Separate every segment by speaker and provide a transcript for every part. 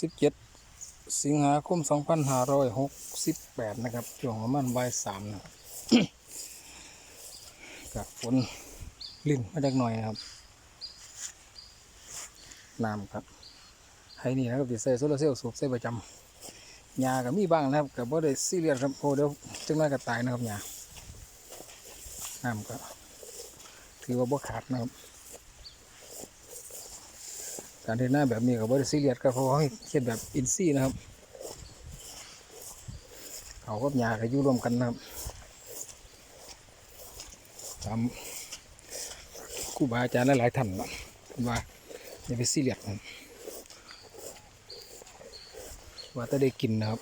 Speaker 1: สิบเจ็ดสิงหาคมสองพันห้าร้อยหกสิบแปดนะครับช่วงประมาณบ่ายสามนะครับกับฝนลิ่นมาจากหน่อยนะครับน้ำครับให้นี่นะครับติดใส่โซลาเซลล์สูบใส่ประจำยาก็มีบ้างนะครับกับบ่ได้ซีเรียสครับโอ้เดี๋ยวจังไรก็ตายนะครับยาน้ำก็ถือว่าบ่ขาดนะครับ การเทหน้าแบบนี้ก็บ่ได้ซีเรียสก็เพราะว่าให้เฮ็ดแบบอินซี่นะครับ เขากับยาก็อยู่รวมกันนะครับตามครูบาอาจารย์หลายๆท่านนะเพิ่นว่าอย่าไปซีเรียสว่าจะได้กินนะครับ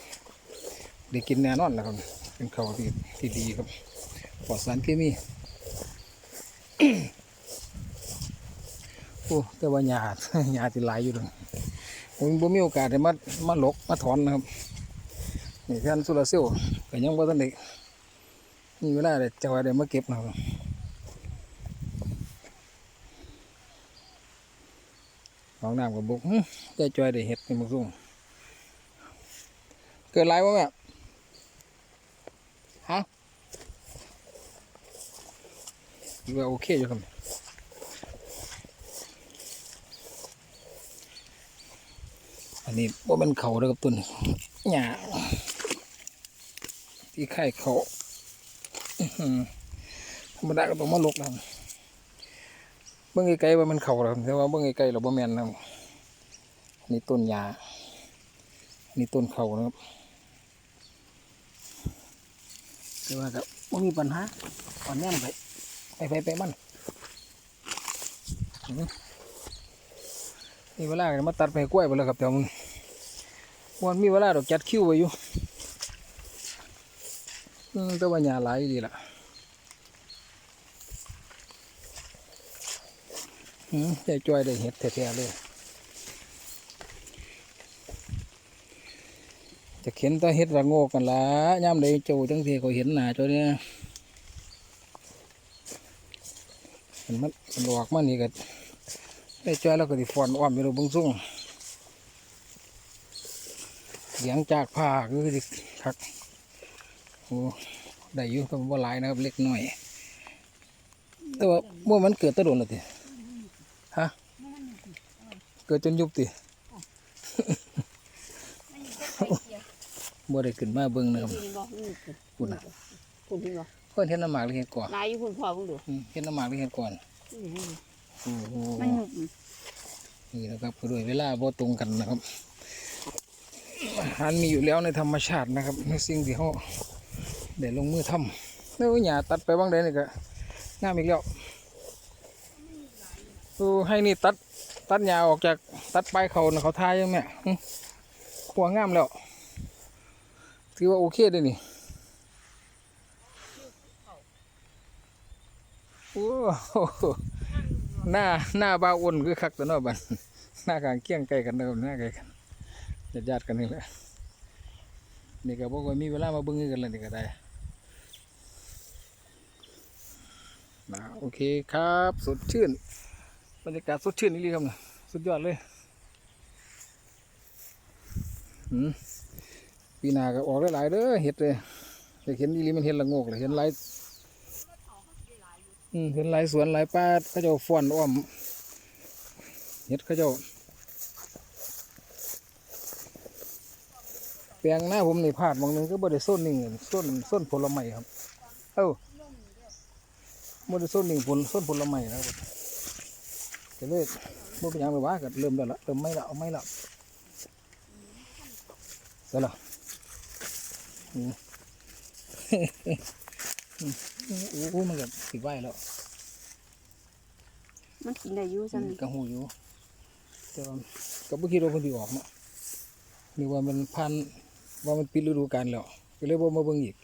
Speaker 1: ได้กินแน่นอนนะครับ เป็นข้าวที่ที่ดีครับปลอดสารเคมี โอ้แต่ว่าหญ้าหญ้าที่หลายอยู่เลยผมบ่มีโอกาสได้มามาหลกมาถอนนะครับนี่ทนโซลาร์เซลล์ก็ยังบ่ทันได้มีเวลาได้จะว่าได้มาเก็บนะครับห้องน้ำกับบุกหึได้จอยได้เห็ดเป็นมุกซุ่งเกิดไรวะแม่ฮะว่าโอเคอยู่ครับ อันนี้ว่ามันเขาแล้วกับต้นหญ้าที่ไข่เขาธรรมดาก็ต้องมาลกแล้วเบื้องไกลๆว่ามันเขาแล้วแต่ว่าเบื้องไกลๆเราบ่แมนนะนี่ต้นหญ้าอันนี่ต้นเขานะครับแต่ว่าก็บ่มีปัญหาอ่อนแนมไปไปไปไปมันนี่เวลาก็มาตัดไปกล้วยไปแล้วครับเดี๋ยวมึง วันมีเวลาดอกจัดคิวไว้อยู่แต่ว่าหญ้าหลายดีล่ะอืมได้จ้อยได้เห็ดแท้ๆเลยจะเข็นตาเห็ดระโงกกันละย่ำเลยโจจังทีเขาเห็นหนาจ้อยเนี่ยมันมันมันอกมานี่ก็ได้จ้อยแล้วก็ติฟอนอ้อมอยู่ตรงบงซุ่ง เสียงจากผ้าคือสิคักโอ้ได้อยู่ก็บ่หลายนะครับ เล็กน้อย แต่ว่าเมื่อมันเกิดตะโดนและติฮะเกิดจนยุบติบ่ได้ขึ้นมาเบิ่งนะครับ
Speaker 2: คุณบอกนี่คือ
Speaker 1: คุณน่ะ
Speaker 2: คุณพี่บอก
Speaker 1: เพิ่นเห็นน้ำหมากหรือเห็นก่อน
Speaker 2: ลายอยู่คุณพ่อคุณดู
Speaker 1: อืมเห็นน้ำหมากหรือเห็นก่อนโอ้โห
Speaker 2: มันหนุก
Speaker 1: นี่นะครับก็ด้วยเวลาบ่ตรงกันนะครับ อาหารมีอยู่แล้วในธรรมชาตินะครับในสิ่งที่เขาได้ลงมือทำแล้วหญ้าตัดไปบ้างใดนี่ก็งามอีกแล้วดูให้นี่ตัดตัดหญ้าออกจากตัดปลายเขานะเขาทายยังแม่หึหัวงามแล้ว ถือว่าโอเคเลยนี่โอ้หหน้าหน้าบ้าอ้นคือคักตัวนอบันหน้ากลางเคียงใกล้กันเดิมหน้าใกล้กัน ญาติญาติกันนี่แหละนี่ก็บอกว่ามีเวลามาเบิ่งกันเลยนี่ก็ได้นะโอเคครับ สดชื่นบรรยากาศสดชื่นนี่เลยครับนะสุดยอดเลยอืมปีหน้าก็ออกได้หลายเด้อเห็ดเลยแต่เห็นอีหลีมันเห็นละงกเลยเห็นหลายอืมเห็นหลายสวนหลายป่าเขาจ้าฟ้อนอ้อมเฮ็ดเขาจ้า แปลงหน้าผมนี่พลาดหมองหนึงก็บ่ได้ส้นนิ่งส้นส้นผลไม้ครับ เอ้าบ่ได้ส้นนิ่งผลส้นผลไม้นะครับก็เลยบ่เป็นหยังไปว่าก็เริ่มแล้วละเริ่มไม่ละเอาไม่ละเสร็จแล้วอืมโอ้โหมันก็สิไหวแล้ว
Speaker 2: มันกินได้อยู่ซ้ำนี่
Speaker 1: กระหูอยู่แต่ว่าก็บ่คิดว่าเพิ่นสิออกเนาะนี่ว่ามันพัน ว่ามันปิดฤดูกาลแล้วก็เลยบ่มาเบิ่งอีก